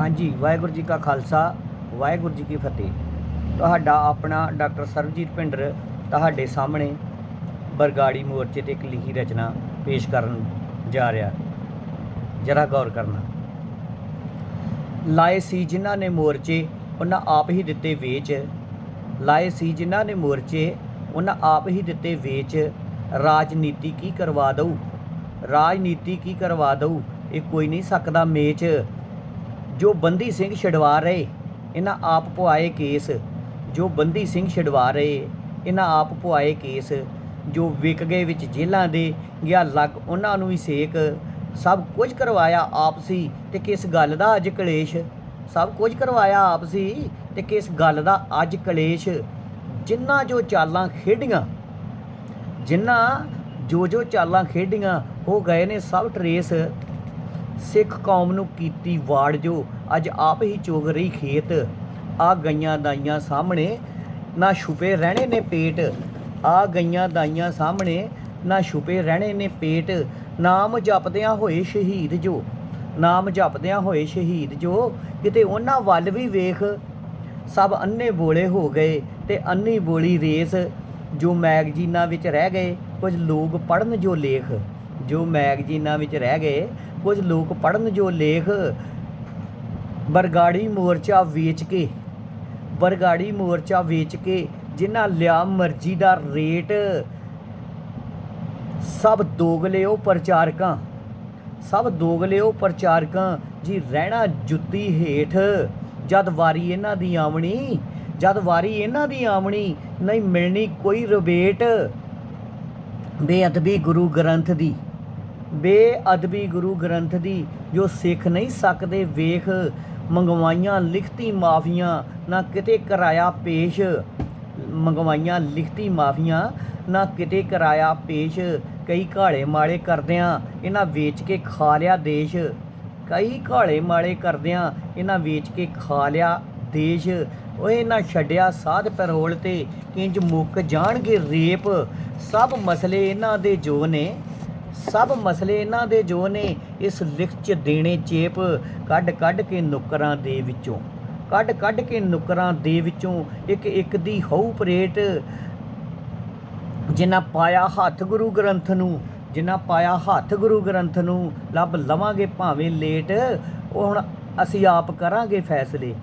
ਹਾਂਜੀ, ਵਾਹਿਗੁਰੂ ਜੀ ਕਾ ਖਾਲਸਾ, ਵਾਹਿਗੁਰੂ ਜੀ ਕੀ ਫਤਿਹ। ਤੁਹਾਡਾ ਆਪਣਾ ਡਾਕਟਰ ਸਰਬਜੀਤ ਭਿੰਡਰ ਤੁਹਾਡੇ ਸਾਹਮਣੇ ਬਰਗਾੜੀ ਮੋਰਚੇ ਤੇ ਇੱਕ ਲਿਖੀ ਰਚਨਾ ਪੇਸ਼ ਕਰਨ ਜਾ ਰਿਹਾ। ਜਰਾ ਗੌਰ ਕਰਨਾ। ਲਾਏ ਸੀ ਜਿਨ੍ਹਾਂ ਨੇ ਮੋਰਚੇ, ਉਹਨਾਂ ਆਪ ਹੀ ਦਿੱਤੇ ਵੇਚ। ਲਾਏ ਸੀ ਜਿਨ੍ਹਾਂ ਨੇ ਮੋਰਚੇ, ਉਹਨਾਂ ਆਪ ਹੀ ਦਿੱਤੇ ਵੇਚ। ਰਾਜਨੀਤੀ ਕੀ ਕਰਵਾ ਦਊ? ਰਾਜਨੀਤੀ ਕੀ ਕਰਵਾ ਦਊ? ਇਹ ਕੋਈ ਨਹੀਂ ਸਕਦਾ ਮੇਚ। ਜੋ ਬੰਦੀ ਸਿੰਘ ਛਡਵਾ ਰਹੇ, ਇਹਨਾਂ ਆਪ ਪੁਆਏ ਕੇਸ। ਜੋ ਬੰਦੀ ਸਿੰਘ ਛਡਵਾ ਰਹੇ, ਇਹਨਾਂ ਆਪ ਪੁਆਏ ਕੇਸ। ਜੋ ਵਿਕ ਗਏ ਵਿੱਚ ਜੇਲ੍ਹਾਂ ਦੇ ਗਿਆ ਲੱਗ ਉਹਨਾਂ ਨੂੰ ਹੀ ਸੇਕ। ਸਭ ਕੁਝ ਕਰਵਾਇਆ ਆਪ ਸੀ ਤੇ ਕਿਸ ਗੱਲ ਦਾ ਅੱਜ ਕਲੇਸ਼? ਸਭ ਕੁਝ ਕਰਵਾਇਆ ਆਪ ਸੀ ਤੇ ਕਿਸ ਗੱਲ ਦਾ ਅੱਜ ਕਲੇਸ਼? ਜਿੰਨਾ ਜੋ ਚਾਲਾਂ ਖੇਡੀਆਂ, ਜਿੰਨਾ ਜੋ ਜੋ ਚਾਲਾਂ ਖੇਡੀਆਂ, ਹੋ ਗਏ ਨੇ ਸਭ ਟਰੇਸ। ਸਿੱਖ ਕੌਮ ਨੂੰ ਕੀਤੀ ਵਾੜ ਜੋ ਅੱਜ ਆਪ ਹੀ ਚੋਗ ਰਹੀ ਖੇਤ। ਆ ਗਈਆਂ ਦਾਈਆਂ ਸਾਹਮਣੇ ਨਾ ਛੁਪੇ ਰਹਿਣੇ ਨੇ ਪੇਟ। ਆ ਗਈਆਂ ਦਾਈਆਂ ਸਾਹਮਣੇ ਨਾ ਛੁਪੇ ਰਹਿਣੇ ਨੇ ਪੇਟ। ਨਾਮ ਜਪਦਿਆਂ ਹੋਏ ਸ਼ਹੀਦ ਜੋ, ਨਾਮ ਜਪਦਿਆਂ ਹੋਏ ਸ਼ਹੀਦ ਜੋ, ਕਿਤੇ ਉਹਨਾਂ ਵੱਲ ਵੀ ਵੇਖ। ਸਭ ਅੰਨੇ ਬੋਲੇ ਹੋ ਗਏ ਤੇ ਅੰਨੀ ਬੋਲੀ ਰੇਸ। ਜੋ ਮੈਗਜ਼ੀਨਾਂ ਵਿੱਚ ਰਹਿ ਗਏ, ਕੁਝ ਲੋਕ ਪੜਨ ਜੋ ਲੇਖ। ਜੋ ਮੈਗਜ਼ੀਨਾਂ ਵਿੱਚ ਰਹਿ ਗਏ ਕੁਝ ਲੋਕ ਪੜਨ ਜੋ ਲੇਖ ਬਰਗਾੜੀ ਮੋਰਚਾ ਵੇਚ ਕੇ, ਬਰਗਾੜੀ ਮੋਰਚਾ ਵੇਚ ਕੇ ਜਿਨ੍ਹਾਂ ਲਿਆ ਮਰਜ਼ੀ ਦਾ ਰੇਟ, ਸਭ ਦੋਗਲੇ ਉਹ ਪ੍ਰਚਾਰਕਾਂ, ਸਭ ਦੋਗਲੇ ਉਹ ਪ੍ਰਚਾਰਕਾਂ ਜੀ ਰਹਿਣਾ ਜੁੱਤੀ ਹੇਠ, ਜਦ ਵਾਰੀ ਇਹਨਾਂ ਦੀ ਆਵਣੀ, ਜਦ ਵਾਰੀ ਇਹਨਾਂ ਦੀ ਆਵਣੀ ਨਹੀਂ ਮਿਲਣੀ ਕੋਈ ਰਬੇਟ, ਬੇਅਦਬੀ ਗੁਰੂ ਗ੍ਰੰਥ ਦੀ। ਬੇਅਦਬੀ ਗੁਰੂ ਗ੍ਰੰਥ ਦੀ, ਜੋ ਸਿੱਖ ਨਹੀਂ ਸਕਦੇ, ਵੇਖ ਮੰਗਵਾਈਆਂ ਲਿਖਤੀ ਮਾਫੀਆਂ, ਨਾ ਕਿਤੇ ਕਰਾਇਆ ਪੇਸ਼ ਮੰਗਵਾਈਆਂ ਲਿਖਤੀ ਮਾਫੀਆਂ, ਨਾ ਕਿਤੇ ਕਰਾਇਆ ਪੇਸ਼ ਕਈ ਘਾਲੇ ਮਾਲੇ ਕਰਦਿਆਂ, ਇਹਨਾਂ ਵੇਚ ਕੇ ਖਾ ਲਿਆ ਦੇਸ਼। ਕਈ ਘਾਲੇ ਮਾਲੇ ਕਰਦਿਆਂ, ਇਹਨਾਂ ਵੇਚ ਕੇ ਖਾ ਲਿਆ ਦੇਸ਼। ਓਏ ਨਾ ਛੱਡਿਆ ਸਾਧ ਪੈਰੋਲ ਤੇ, ਕਿੰਜ ਮੁੱਕ ਜਾਣਗੇ ਰੇਪ। ਸਭ ਮਸਲੇ ਇਹਨਾਂ ਦੇ ਜੋ ਨੇ ਸਭ ਮਸਲੇ ਇਹਨਾਂ ਦੇ ਜੋ ਨੇ, ਇਸ ਲਿਖ ਚ ਦੇਣੇ ਚੇਪ ਕੱਢ ਕੱਢ ਕੇ ਨੁਕਰਾਂ ਦੇ ਵਿੱਚੋਂ। ਕੱਢ ਕੱਢ ਕੇ ਨੁਕਰਾਂ ਦੇ ਵਿੱਚੋਂ ਇੱਕ ਇੱਕ ਦੀ ਹਉ ਪਰੇਟ ਜਿਨ੍ਹਾਂ ਪਾਇਆ ਹੱਥ ਗੁਰੂ ਗ੍ਰੰਥ ਨੂੰ, ਜਿਨ੍ਹਾਂ ਪਾਇਆ ਹੱਥ ਗੁਰੂ ਗ੍ਰੰਥ ਨੂੰ, ਲੱਭ ਲਵਾਂਗੇ ਭਾਵੇਂ ਲੇਟ, ਉਹ ਹੁਣ ਅਸੀਂ ਆਪ ਕਰਾਂਗੇ ਫੈਸਲੇ।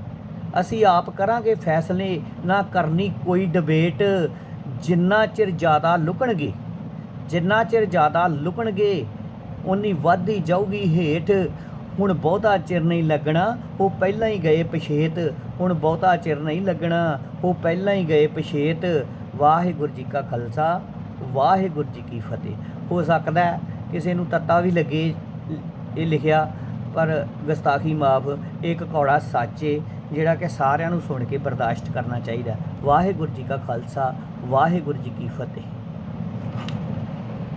ਅਸੀਂ ਆਪ ਕਰਾਂਗੇ ਫੈਸਲੇ, ਨਾ ਕਰਨੀ ਕੋਈ ਡਿਬੇਟ, ਜਿੰਨਾ ਚਿਰ ਜ਼ਿਆਦਾ ਲੁਕਣਗੇ। ਜਿੰਨਾ ਚਿਰ ਜ਼ਿਆਦਾ ਲੁਕਣਗੇ ਉਨੀ ਵੱਧਦੀ ਜਾਊਗੀ ਹੇਠ। ਹੁਣ ਬਹੁਤਾ ਚਿਰ ਨਹੀਂ ਲੱਗਣਾ, ਉਹ ਪਹਿਲਾਂ ਹੀ ਗਏ ਪਛੇਤ। ਹੁਣ ਬਹੁਤਾ ਚਿਰ ਨਹੀਂ ਲੱਗਣਾ, ਉਹ ਪਹਿਲਾਂ ਹੀ ਗਏ ਪਛੇਤ। ਵਾਹਿਗੁਰੂ ਜੀ ਕਾ ਖਾਲਸਾ, ਵਾਹਿਗੁਰੂ ਜੀ ਕੀ ਫਤਿਹ। ਹੋ ਸਕਦਾ ਕਿਸੇ ਨੂੰ ਤੱਤਾ ਵੀ ਲੱਗੇ ਇਹ ਲਿਖਿਆ, ਪਰ ਗਸਤਾਖੀ ਮਾਫ, ਇੱਕ ਕੌੜਾ ਸੱਚੇ, ਜਿਹੜਾ ਕਿ ਸਾਰਿਆਂ ਨੂੰ ਸੁਣ ਕੇ ਬਰਦਾਸ਼ਤ ਕਰਨਾ ਚਾਹੀਦਾ ਵਾਹਿਗੁਰੂ ਜੀ ਕਾ ਖਾਲਸਾ, ਵਾਹਿਗੁਰੂ ਜੀ ਕੀ ਫਤਿਹ।